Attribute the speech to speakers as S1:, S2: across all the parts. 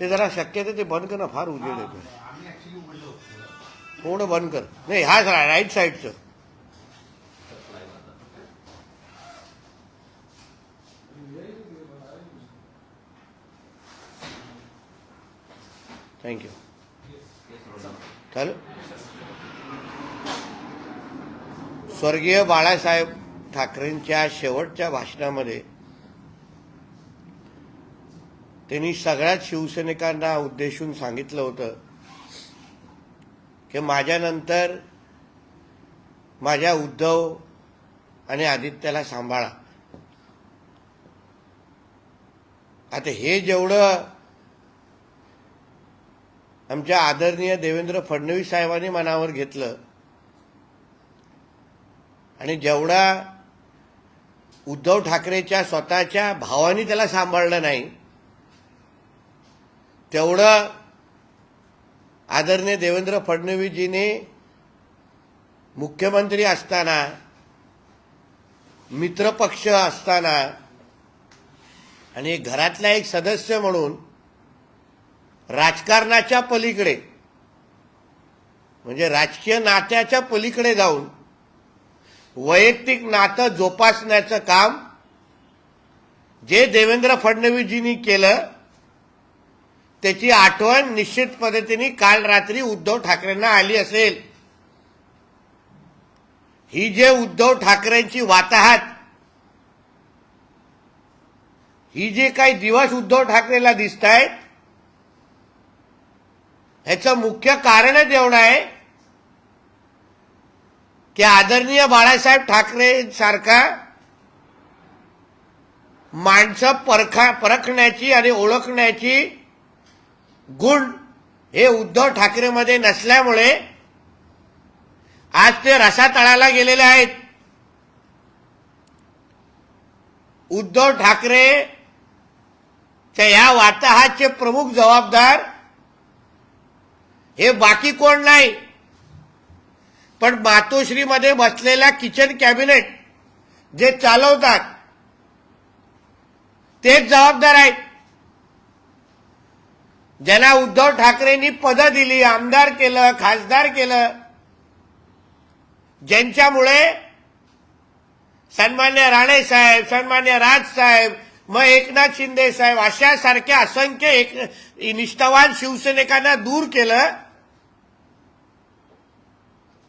S1: ते जरा शक्यतो ते बंद करणं फार उजेड येतो थोडं बंद कर. नाही हा राईट साईडचं थँक्यू चालू स्वर्गीय बाळासाहेब ठाकरेंच्या शेवटच्या भाषणामध्ये त्यांनी सगळ्याच शिवसैनिकांना उद्देशून सांगितलं होतं की माझ्यानंतर माझ्या उद्धव आणि आदित्याला सांभाळा. आता हे जेवढं आमच्या आदरणीय देवेंद्र फडणवीस साहेबांनी मनावर घेतलं आणि जेवढा उद्धव ठाकरेच्या स्वतःच्या भावानी त्याला सांभाळलं नाही तेवढं आदरणीय देवेंद्र फडणवीसजीने मुख्यमंत्री असताना मित्रपक्ष असताना आणि घरातला एक सदस्य म्हणून राजकारणाच्या पलीकडे म्हणजे राजकीय नात्याच्या पलीकडे जाऊन वैयक्तिक नातं जोपासण्याचं काम जे देवेंद्र फडणवीसजींनी केलं त्याची आठवण निश्चित पद्धतीने काल रात्री उद्धव ठाकरेंना आली असेल. ही जे उद्धव ठाकरेंची वाताहत ही जे काही दिवस उद्धव ठाकरेला दिसत आहेत ह्याचं मुख्य कारणच एवढं आहे की आदरणीय बाळासाहेब ठाकरे सारखा माणसं परखा परखण्याची आणि ओळखण्याची गुण हे उद्धव ठाकरेमध्ये नसल्यामुळे आज ते रसातळाला गेलेले आहेत. उद्धव ठाकरे या वाताहाचे प्रमुख जबाबदार हे बाकी कोण नाही. पण मातोश्रीमध्ये बसलेल्या किचन कॅबिनेट जे चालवतात तेच जबाबदार आहेत. ज्यांना उद्धव ठाकरेंनी पदं दिली आमदार केलं खासदार केलं ज्यांच्यामुळे सन्मान्य राणे साहेब सन्मान्य राज साहेब मग एकनाथ शिंदे साहेब अशा सारख्या असंख्य एक निष्ठावान शिवसैनिकांना दूर केलं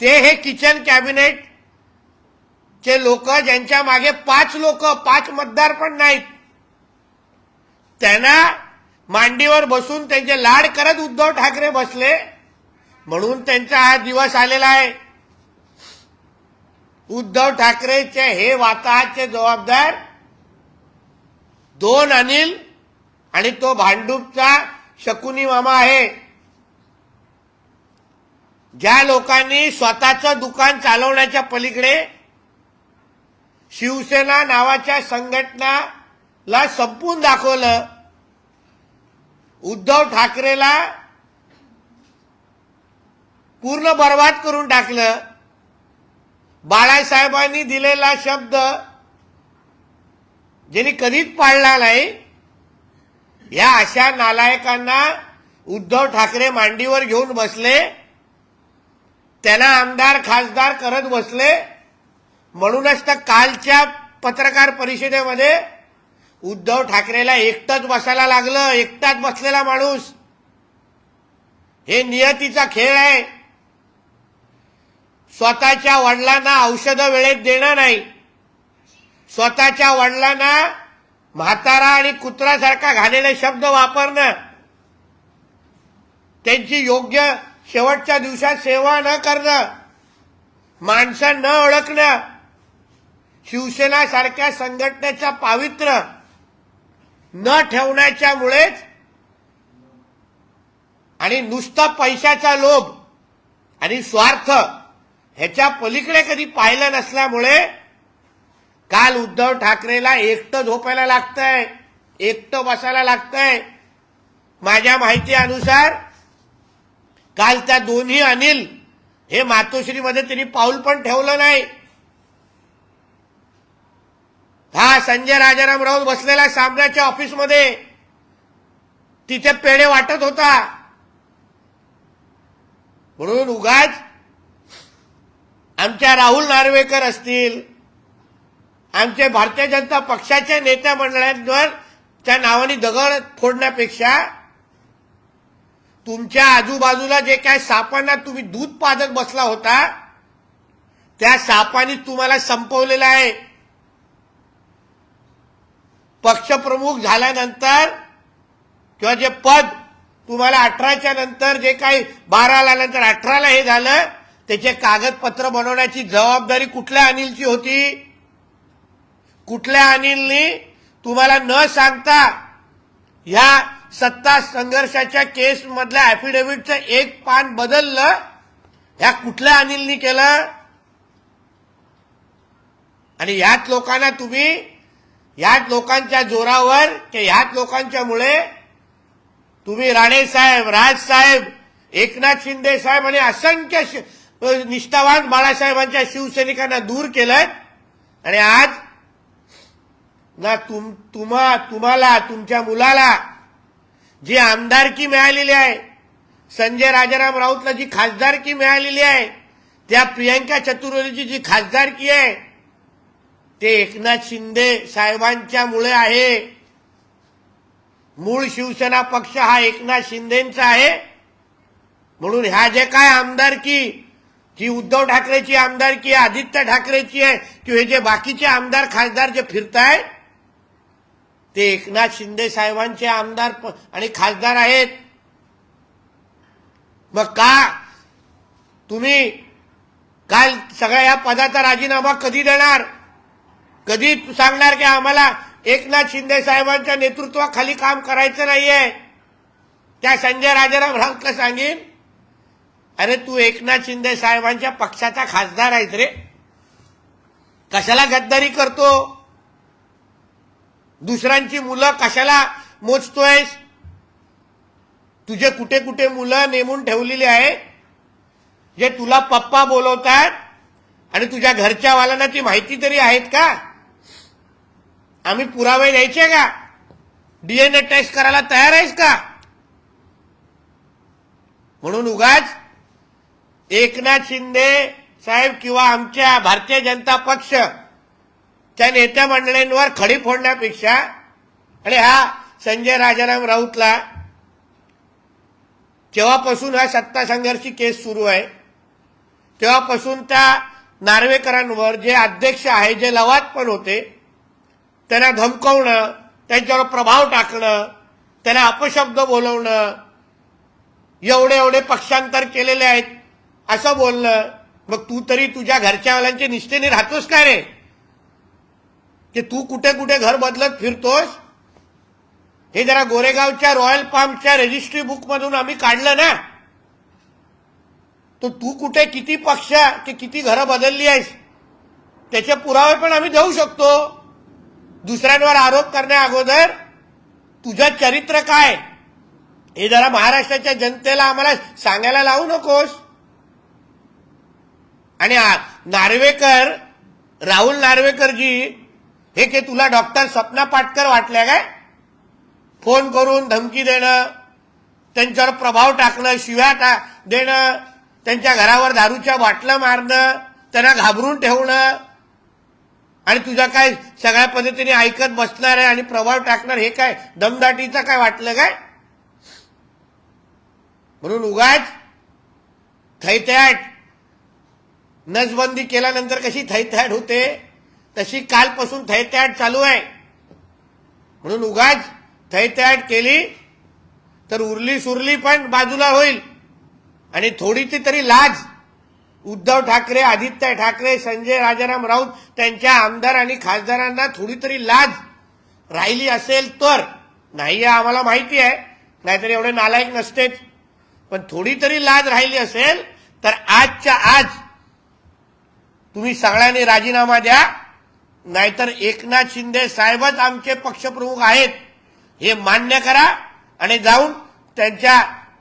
S1: ते हे किचन कॅबिनेट चे लोक ज्यांच्या मागे पाच लोक पाच मतदार पण नाहीत. त्यांना मांडीवर बसून त्यांचे लाड करत उद्धव ठाकरे बसले. म्हणून त्यांचा हा दिवस आलेला आहे. उद्धव ठाकरेचे हे वाताहाचे जबाबदार दोन अनिल आणि तो भांडूपचा शकुनी मामा आहे. ज्या लोकांनी स्वतःचं दुकान चालवण्याच्या पलीकडे शिवसेना नावाच्या संघटनाला संपून दाखवलं उद्धव ठाकरेला पूर्ण बर्बाद करून टाकलं. बाळासाहेबांनी दिलेला शब्द ज्यांनी कधीच पाळला नाही या अशा नालायकांना उद्धव ठाकरे मांडीवर घेऊन बसले त्यांना आमदार खासदार करत बसले. म्हणूनच तर कालच्या पत्रकार परिषदेमध्ये उद्धव ठाकरेला एकटंच बसायला लागलं एकटाच बसलेला माणूस. हे नियतीचा खेळ आहे. स्वतःच्या वडिलांना औषधं वेळेत देणं नाही. स्वतःच्या वडिलांना म्हातारा आणि कुत्रासारखा घालेले शब्द वापरणं. त्यांची योग्य शेवटच्या दिवसात सेवा न करणं. माणसं न ओळखणं. शिवसेना सारख्या संघटनेचा पावित्र्य. न ठेवण्याच्यामुळेच आणि नुसता पैशाचा लोभ आणि स्वार्थ ह्याच्या पलीकडे कधी पाहिलं नसल्यामुळे काल उद्धव ठाकरेला एकटं झोपायला लागतंय एकटं बसायला लागतंय. माझ्या माहिती अनुसार काल त्या दोन्ही अनिल हे मातोश्रीमध्ये त्यांनी पाऊल पण ठेवलं नाही. हा संजय राजाराम राऊत बसलेला सामन्याच्या ऑफिसमध्ये. तिथे पेढे वाटत होता. म्हणून उगाच आमच्या राहुल नार्वेकर असतील आमचे भारतीय जनता पक्षाच्या नेत्या मंडळांवर त्या नावाने दगड फोडण्यापेक्षा तुमच्या आजूबाजूला जे काय सापांना तुम्ही दूध पाजत बसला होता त्या सापांनी तुम्हाला संपवलेला आहे. पक्षप्रमुख झाल्यानंतर किंवा जे पद तुम्हाला अठराच्या नंतर जे काही बारा आल्यानंतर अठराला हे झालं त्याचे कागदपत्र बनवण्याची जबाबदारी कुठल्या अनिलची होती? कुठल्या अनिलनी तुम्हाला न सांगता ह्या सत्ता संघर्षाच्या केसमधल्या मधल्या एक पान बदललं? ह्या कुठल्या अनिलनी केलं? आणि ह्याच लोकांना तुम्ही ह्याच लोकांच्या जोरावर की ह्याच लोकांच्यामुळे तुम्ही राणे साहेब राज साहेब एकनाथ शिंदे साहेब आणि असंख्य निष्ठावान बाळासाहेबांच्या शिवसैनिकांना दूर केलं आणि आज ना तुम तुम्हा तुम्हाला तुमच्या मुलाला जी आमदारकी मिळालेली आहे संजय राजाराम राऊतला जी खासदारकी मिळालेली आहे त्या प्रियंका चतुर्वेदीची जी खासदारकी आहे ते एकनाथ शिंदे साहेबांच्यामुळे आहे. मूळ शिवसेना पक्ष हा एकनाथ शिंदेचा आहे. म्हणून ह्या जे काय आमदारकी जी उद्धव ठाकरेची आमदारकी आहे आदित्य ठाकरेची आहे किंवा हे जे बाकीचे आमदार खासदार जे फिरताय ते एकनाथ शिंदे साहेबांचे आमदार आणि खासदार आहेत. मग का तुम्ही काल सगळ्या या पदाचा राजीनामा कधी देणार? कधी सांगणार की आम्हाला एकनाथ शिंदे साहेबांच्या नेतृत्वाखाली काम करायचं नाहीये? त्या संजय राजाराम राऊतला सांगेन अरे तू एकनाथ शिंदे साहेबांच्या पक्षाचा खासदार आहेस रे. कशाला गद्दारी करतो? दुसऱ्यांची मुलं कशाला मोजतोयस? तुझे कुठे कुठे मुलं नेमून ठेवलेली आहे? जे तुला पप्पा बोलवतात आणि तुझ्या घरच्यावाल्यांना ती माहिती तरी आहेत का? आम्ही पुरावे द्यायचे का? डीएनए टेस्ट करायला तयार आहेस का? म्हणून उगाच एकनाथ शिंदे साहेब किंवा आमच्या भारतीय जनता पक्ष त्या नेत्या मंडळींवर खडी फोडण्यापेक्षा आणि हा संजय राजाराम राऊतला जेव्हापासून हा सत्ता संघर्षी केस सुरू आहे तेव्हापासून त्या नार्वेकरांवर जे अध्यक्ष आहे जे लवाद पण होते त्यांना धमकवणं त्यांच्यावर प्रभाव टाकणं त्यांना अपशब्द बोलवणं एवढे एवढे पक्षांतर केलेले आहेत असं बोलणं मग तू तरी तुझ्या घरच्यावाल्यांच्या निष्ठेने राहतोस काय रे? की तू कुठे कुठे घर बदलत फिरतोस? हे जरा गोरेगावच्या रॉयल पार्मच्या रजिस्ट्री बुकमधून आम्ही काढलं ना. तर तू कुठे किती पक्ष की किती घरं बदलली आहेस? त्याचे पुरावे पण आम्ही देऊ शकतो. दुसऱ्यांवर आरोप करण्या अगोदर तुझं चरित्र काय? हे जरा महाराष्ट्राच्या जनतेला आम्हाला सांगायला लावू नकोस. आणि नार्वेकर राहुल नार्वेकरजी हे के तुला डॉक्टर सपना पाटकर वाटल्या काय? फोन करून धमकी देणं त्यांच्यावर प्रभाव टाकणं शिव्या टा देणं त्यांच्या घरावर दारूच्या बाटलं मारणं त्यांना घाबरून ठेवणं आणि तुझा काय सगळ्या पद्धतीने ऐकत बसणार आहे आणि प्रभाव टाकणार हे काय? दमदाटीचं काय वाटलं काय? म्हणून उगाच थैत्याट नसबंदी केल्यानंतर कशी थैत्याट होते तशी कालपासून थैत्याट चालू आहे. म्हणून उगाच थैत्याट केली तर उरली सुरली पण बाजूला होईल आणि थोडीची तरी लाज उद्धव ठाकरे आदित्य ठाकरे संजय राजाराम राऊत त्यांच्या आमदार आणि खासदारांना थोडी तरी लाज राहिली असेल तर. नाही आहे आम्हाला माहिती आहे. नाहीतर एवढे नालायक नसतेच. पण थोडी तरी लाज राहिली असेल तर आजच्या आज तुम्ही सगळ्यांनी राजीनामा द्या. नाहीतर एकनाथ शिंदे साहेबच आमचे पक्षप्रमुख आहेत. हे मान्य करा आणि जाऊन त्यांच्या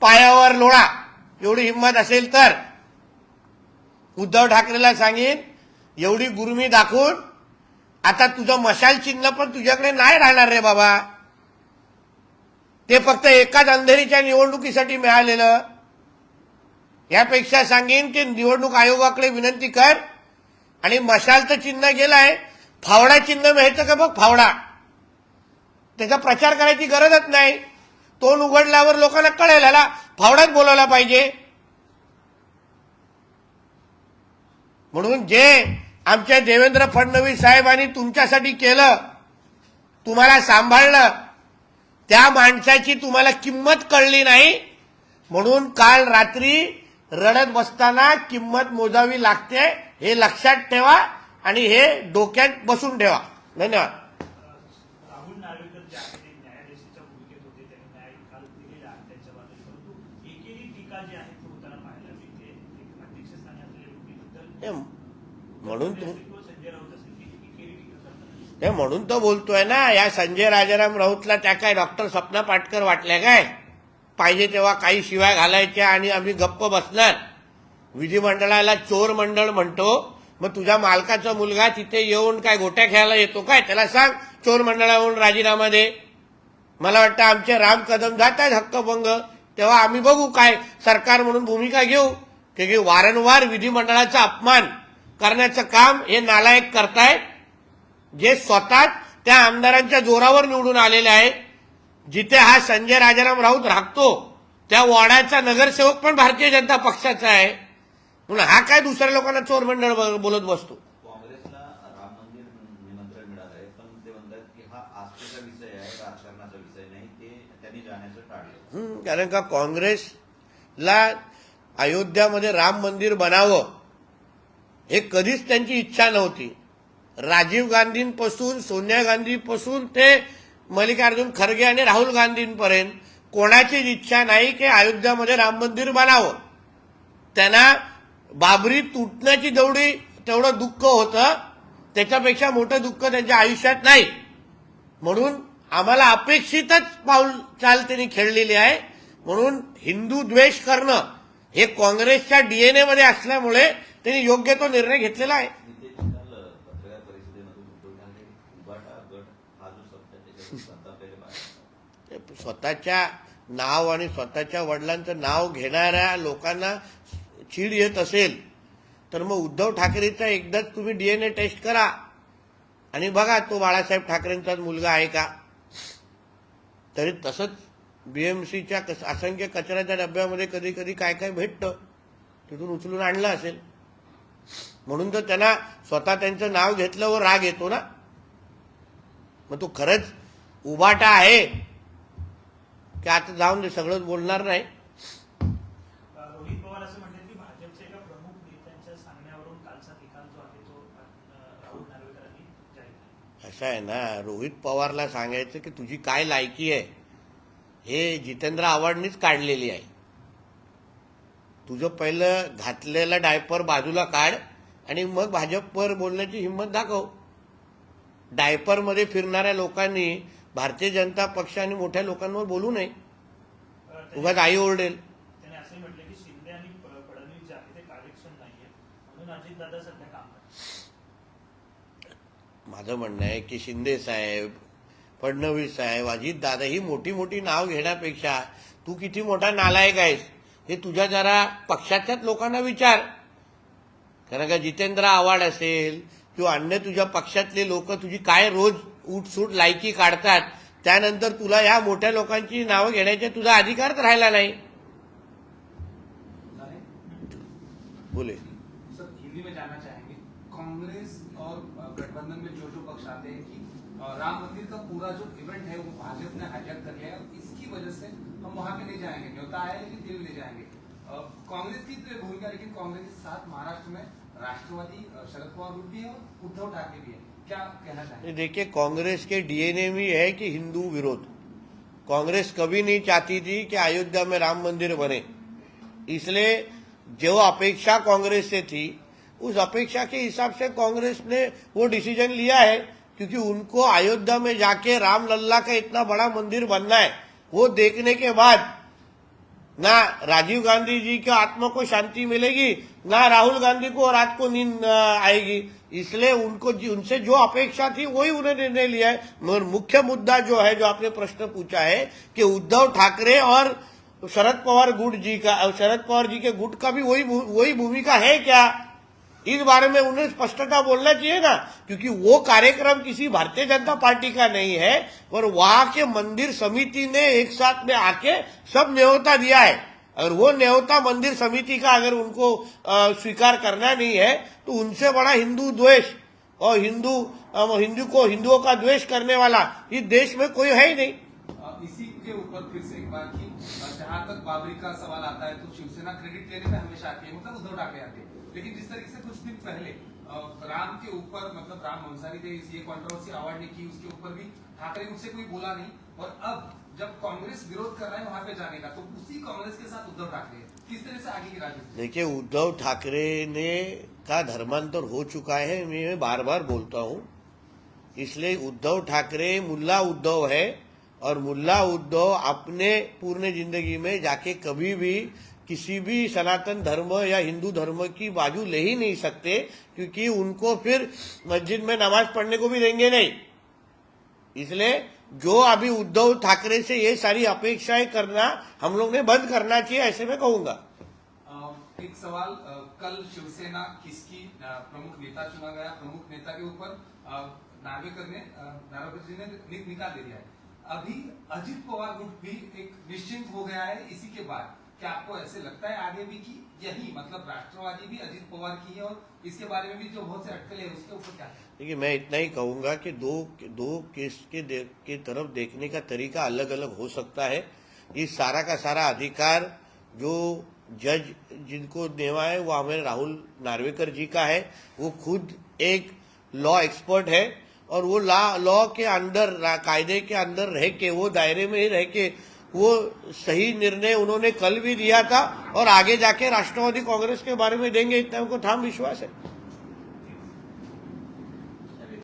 S1: पायावर लोळा. एवढी हिंमत असेल तर. उद्धव ठाकरेला सांगेन एवढी गुरुमी दाखवून आता तुझं मशाल चिन्ह पण तुझ्याकडे नाही राहणार रे बाबा. ते फक्त एकाच अंधेरीच्या निवडणुकीसाठी मिळालेलं. यापेक्षा सांगेन की निवडणूक आयोगाकडे विनंती कर आणि मशालचं चिन्ह गेलाय फावडा चिन्ह मिळतं का बघ फावडा. त्याचा प्रचार करायची गरजच नाही. तोंड उघडल्यावर लोकांना कळेल ह्याला फावडाच बोलायला पाहिजे. म्हणून जे आमच्या देवेंद्र फडणवीस साहेबांनी तुमच्यासाठी केलं तुम्हाला सांभाळलं त्या माणसाची तुम्हाला किंमत कळली नाही म्हणून काल रात्री रडत बसताना किंमत मोजावी लागते हे लक्षात ठेवा आणि हे डोक्यात बसून ठेवा. धन्यवाद
S2: राहुल नार्वेकर जे आहेत ते न्यायाधीशाच्या भूमिकेत होते त्यांनी न्याय निकाल दिलेला आहे त्यांच्या बाबतीत परंतु एकेरी टीका जी आहे ती होताना पाहायला मिळते एक अध्यक्षस्थानी असलेल्या व्यक्तीबद्दल
S1: हे म्हणून
S2: तू
S1: ते म्हणून तो बोलतोय ना या संजय राजाराम राऊतला त्या काय डॉक्टर स्वप्ना पाटकर वाटल्या काय? पाहिजे तेव्हा काही शिवाय घालायच्या आणि आम्ही गप्प बसणार. विधिमंडळाला चोर मंडळ म्हणतो. मग तुझ्या मालकाचा मुलगा तिथे येऊन काय गोट्या खेळायला येतो काय? त्याला सांग चोर मंडळावरून राजीनामा दे. मला वाटतं आमचे राम कदम जात आहेत हक्कभंग. तेव्हा आम्ही बघू काय सरकार म्हणून भूमिका घेऊ. की वारंवार विधिमंडळाचा अपमान करण्याचं काम हे नालायक करतायत. जे स्वतः त्या आमदारांच्या जोरावर निवडून आलेले आहेत जिथे हा संजय राजाराम राऊत राखतो त्या वॉर्डाचा नगरसेवक पण भारतीय जनता पक्षाचा आहे. म्हणून हा काय दुसऱ्या लोकांना चोर मंडळ बोलत बसतो?
S3: आहे आहे
S1: कारण का काँग्रेसला अयोध्यामध्ये राम मंदिर बनावं हे कधीच त्यांची इच्छा नव्हती. राजीव गांधींपासून सोनिया गांधीपासून ते मल्लिकार्जुन खरगे आणि राहुल गांधींपर्यंत कोणाचीच इच्छा नाही की अयोध्यामध्ये राम मंदिर बनावं. त्यांना बाबरी तुटण्याची जेवढी तेवढं दुःख होतं त्याच्यापेक्षा मोठं दुःख त्यांच्या आयुष्यात नाही. म्हणून आम्हाला अपेक्षितच पाऊल चाल त्यांनी खेळलेली आहे. म्हणून हिंदू द्वेष करणं हे काँग्रेसच्या डीएनए मध्ये असल्यामुळे त्यांनी योग्य तो निर्णय घेतलेला आहे. स्वतःच्या नाव आणि स्वतःच्या वडिलांचं नाव घेणाऱ्या लोकांना चीड येत असेल तर मग उद्धव ठाकरेचा एकदाच तुम्ही डीएनए टेस्ट करा. आणि बघा तो बाळासाहेब ठाकरेंचाच मुलगा आहे का? तरी तसंच बीएमसीच्या असंख्य कचऱ्याच्या डब्यामध्ये कधी कधी काय काय भेटतं तिथून उचलून आणलं असेल. म्हणून तर त्यांना स्वतः त्यांचं नाव घेतल्यावर राग येतो ना. मग तो खरंच उबाटा आहे. की आता जाऊन दे सगळंच बोलणार नाही.
S2: रोहित पवार असं म्हणतात की भाजपच्या एका प्रमुख नेत्यांच्या सांगण्यावरून कालचा निकाल जो आहे तो अं, राहुल नार्वेकरांनी जाहीर केला.
S1: असं आहे ना रोहित पवारला सांगायचं की तुझी काय लायकी आहे? हे जितेंद्र आव्हाडनीच काढलेली आहे. तुझं पहिलं घातलेला डायपर बाजूला काढ आणि मग भाजपवर बोलण्याची हिंमत दाखव. डायपरमध्ये फिरणाऱ्या लोकांनी भारतीय जनता पक्ष आणि मोठ्या लोकांवर बोलू नये. उगाच आई ओरडेल. माझं म्हणणं आहे की शिंदे साहेब फडणवीस साहेब अजितदादा ही मोठी मोठी नाव घेण्यापेक्षा तू किती मोठा नालायक आहेस हे तुझ्या जरा पक्षाच्याच लोकांना विचार. कारण का जितेंद्र आव्हाड असेल किंवा अन्य तुझ्या पक्षातले लोक तुझी काय रोज उठसूट लायकी काढतात त्यानंतर तुला ह्या मोठ्या लोकांची नावं घेण्याचा तुझा अधिकारच राहिला नाही. बोले.
S4: सर हिंदी में जानना चाहेंगे. कांग्रेस और गठबंधन में जो जो पक्ष आते हैं कि राम पूरा जो इवेंट है, वो भाजपा ने हाईजैक कर लिया है इसकी वजह से हम वहाँ पे नहीं जाएँगे। न्योता आया लेकिन दिल्ली ले जाएँगे। कांग्रेस की तो भूमिका, लेकिन कांग्रेस के साथ महाराष्ट्र में राष्ट्रवादी शरद पवार ग्रुप भी है और उद्धव ठाकरे भी है। क्या कहना चाहेंगे?
S1: देखिए, कांग्रेस के डीएनए में है कि हिंदू विरोध। कांग्रेस कभी नहीं चाहती थी कि अयोध्या में राम मंदिर बने। इसलिए जो अपेक्षा कांग्रेस से थी, उस अपेक्षा के हिसाब से कांग्रेस ने वो डिसीज़न लिया है क्योंकि उनको अयोध्या में जाके राम लल्ला का इतना बड़ा मंदिर बनना है, वो देखने के बाद ना राजीव गांधी जी के आत्मा को शांति मिलेगी, ना राहुल गांधी को रात को नींद आएगी। इसलिए उनको उनसे जो अपेक्षा थी, वही उन्हें निर्णय लिया है। मगर मुख्य मुद्दा जो है, जो आपने प्रश्न पूछा है, कि उद्धव ठाकरे और शरद पवार गुट जी का शरद पवार जी के गुट का भी वही वही भूमिका है क्या? इस बारे में उन्हें स्पष्टता बोलना चाहिए ना, क्योंकि वो कार्यक्रम किसी भारतीय जनता पार्टी का नहीं है और वहाँ के मंदिर समिति ने एक साथ में आके सब न्योता दिया है। अगर वो न्योता मंदिर समिति का अगर उनको स्वीकार करना नहीं है तो उनसे बड़ा हिंदू द्वेष और हिंदू हिंदू को, हिंदुओं का द्वेष करने वाला इस देश में कोई है ही नहीं।
S4: इसी के ऊपर फिर से एक बार जहाँ तक बाबरी का सवाल आता है तो शिवसेना क्रेडिट लेने में हमेशा आती है मतलब उद्धव ठाकरे आते हैं। लेकिन जिस तरीके से कुछ दिन पहले राम के ऊपर मतलब राम ने इस- ये कंट्रोवर्सी अवार्ड ने की, उसके ऊपर भी ठाकरे मुझसे कोई बोला नहीं, और अब जब कांग्रेस विरोध कर रहा है वहाँ पे जाने का तो उसी कांग्रेस के साथ उद्धव ठाकरे किस तरह से आगे की राजनीति?
S1: देखिए, उद्धव ठाकरे ने का धर्मांतर हो चुका है, मैं बार बार बोलता हूँ। इसलिए उद्धव ठाकरे, मुल्ला उद्धव है और मुल्ला उद्धव अपने पूर्ण ज़िंदगी में जाके कभी भी किसी भी सनातन धर्म या हिंदू धर्म की बाजू ले ही नहीं सकते, क्योंकि उनको फिर मस्जिद में नमाज़ पढ़ने को भी देंगे नहीं। इसलिए जो अभी उद्धव ठाकरे से ये सारी अपेक्षाएँ करना हम लोग ने बंद करना चाहिए, ऐसे मैं कहूँगा।
S4: एक सवाल कल शिवसेना किसकी प्रमुख नेता चुना गया? प्रमुख नेता के ऊपर नार्वेकर ने नार्वेकर जी ने, निकाल दे दिया है। अभी अजित पवार गुट भी एक निश्चिंत हो गया है इसी के बाद। क्या आपको ऐसे लगता है आगे भी कि यही मतलब राष्ट्रवादी भी अजित पवार की है और इसके बारे में भी जो बहुत से अटकले हैं उसके ऊपर क्या
S1: देखिए मैं इतना ही कहूँगा कि दो दो केस के दे, के तरफ़ देखने का तरीका अलग अलग हो सकता है। इस सारा का सारा अधिकार जो जज जिनको देवा है वो हमें राहुल नार्वेकर जी का है। वो खुद एक लॉ एक्सपर्ट है। और वो ला, लॉ के अंदर कायदे के अंदर रह के, वो दायरे में ही रह के, वो सही निर्णय उन्होंने कल भी दिया था और आगे जाके राष्ट्रवादी कांग्रेस के बारे में देंगे, इतना उनको ठाम विश्वास है।